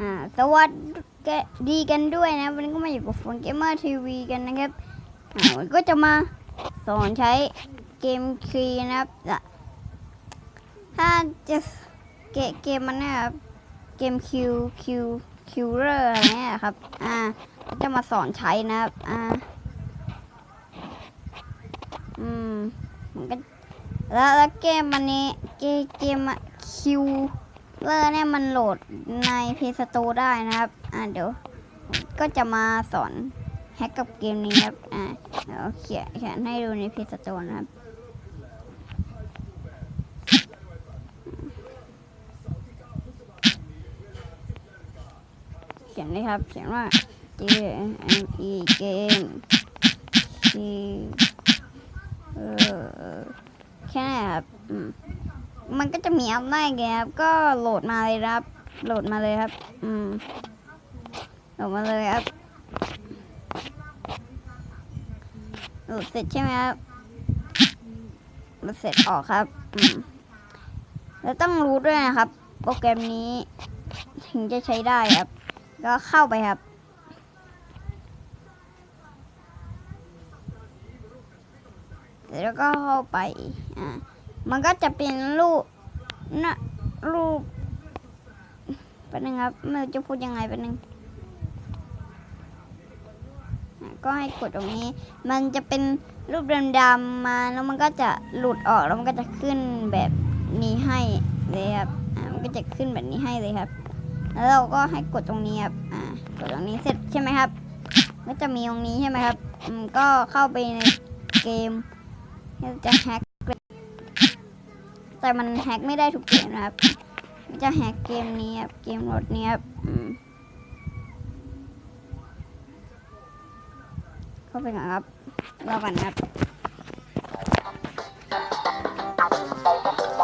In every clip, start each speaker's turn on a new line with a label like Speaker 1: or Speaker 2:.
Speaker 1: อ่าสวัสดีกันด้วยนะวันนี้ก็มาอยู่กับฟนเกมเมอร์ทีวีกันนะครับอ่าวันก็จะมาสอนใช้เกมคีนะครับถ้าจะเกะเกมมันนะครับเกมคิวคิวคิวเลอร์อะไรเนี่ยครับอ่าจะมาสอนใช้นะครับอ่าอืมมันก็แล้วแล้วเกมมันนี้เกมเกมคิว เลอร์เนี่ยมันโหลดในเพย์สตร์ได้นะครับ อ่าเดี๋ยว ก็จะมาสอนแฮกกับเกมนี้ครับ อ่าเดี๋ยวเขียนเขียนให้ดูในเพย์สตร์นะครับเขียนเลยครับ เขียนว่า G M E เกม Q เออแค่นี้ครับ อืม มันก็จะมีอัพได้ไงครับ ก็โหลดมาเลยครับ โหลดมาเลยครับ อืม โหลดมาเลยครับ โหลดเสร็จใช่ไหมครับโหลดเสร็จออกครับ อืม แล้วต้องรู้ด้วยนะครับ โปรแกรมนี้ ถึงจะใช้ได้ครับ ก็เข้าไปครับแล้วก็เข้าไป อ่า มันก็จะเป็นรูปนะรูปป๊บนึงครับไม่รู้จะพูดยังไงแป๊บนึงก็ให้กดตรงนี้ มันจะเป็นรูปดำๆมาแล้วมันก็จะหลุดออกแล้วมันก็จะขึ้นแบบนี้ให้เลยครับอ่ามันก็จะขึ้นแบบนี้ให้เลยครับ แล้วเราก็ให้กดตรงนี้ครับอ่ากดตรงนี้เสร็จใช่ไหมครับ ก็จะมีตรงนี้ใช่ไหมครับอืมก็เข้าไปในเกมจะแฮก แต่มันแฮกไม่ได้ทุกเกมนะครับจะแฮกเกมนี้ครับเกมรถนี้ครับเข้าไปก่อนครับรอก่อนครับ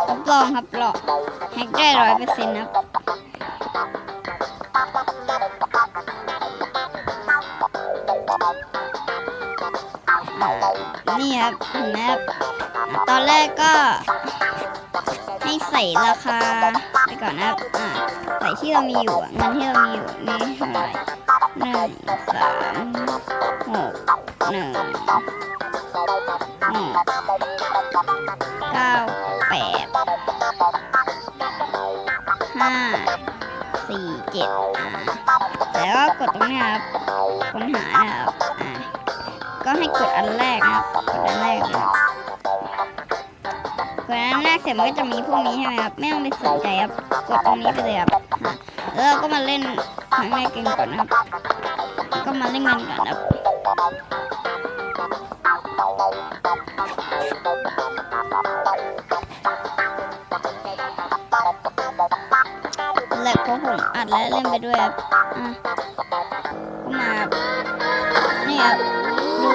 Speaker 1: รับรองครับรอแฮกได้ร้อยเปอร์เซ็นต์ครับนี่ครับเห็นไหมครับตอนแรกก็ ให้ใส่ราคาไปก่อนนะครับอ่าใส่ที่เรามีอยู่เงินที่เรามีอยู่นี่เท่าไหร่หนึ่งสามหกหนึ่งหกเก้าแปดห้าสี่เจ็ดอ่าแล้วก็กดตรงนี้ครับค้นหานะครับอ่าก็ให้กดอันแรกนะครับกดอันแรกนะครับ กดอันแรกเสร็จมันก็จะมีพวกนี้ใช่ไหมครับไม่ต้องไปสนใจครับกดตรงนี้ไปเลยครับแล้วเราก็มาเล่นครั้งแรกกันก่อนนะครับ ก็มาเล่นกันก่อนครับแหลกเพราะผมอัดและเล่นไปด้วยครับก็มานี่ครับดู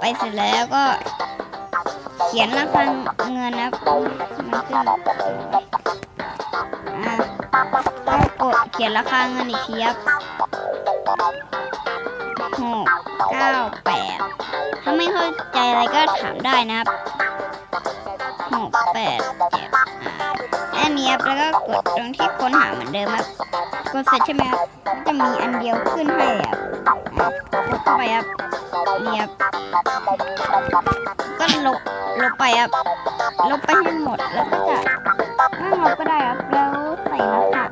Speaker 1: ไปเสร็จแล้วก็ เขียนราคาเงินนะมันขึ้นอ่าก็กดเขียนราคาเงินอีกทีครับหกเก้าแปดถ้าไม่เข้าใจอะไรก็ถามได้นะครับหกแปดเจ็ดอ่าอันนี้ครับแล้วก็กดตรงที่ค้นหาเหมือนเดิมครับ กดเสร็จใช่ไหมครับมันจะมีอันเดียวขึ้นให้ครับอะกดเข้าไปครับนี่ครับก็ลบลบไปครับลบไปให้หมดแล้วก็จะไม่ลบก็ได้ครับแล้วใส่รหัส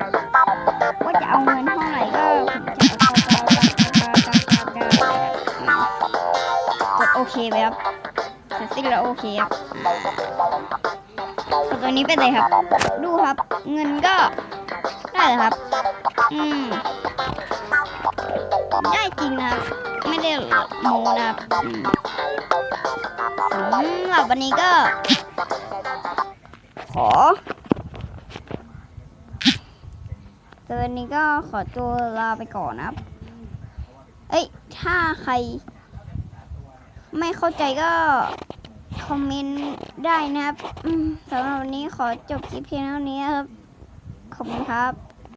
Speaker 1: ว่าจะเอาเงินเท่าไหร่ก็ผมจะเอาเก้าเก้าเก้าเก้าเก้าเก้าเก้าอืมกดโอเคไปครับเสร็จสิ้นแล้วโอเคครับตัวนี้ไปเลยครับ ดูครับ เงินก็ได้เลยครับ อืมได้จริงนะไม่ได้โมนะครับสำหรับวันนี้ก็ ขอเจอวันนี้ก็ขอตัวลาไปก่อนนะครับ เอ้ย ถ้าใคร ไม่เข้าใจก็ คอมเมนต์ได้นะครับสำหรับวันนี้ขอจบคลิปเพียงเท่านี้ครับ ขอบคุณครับ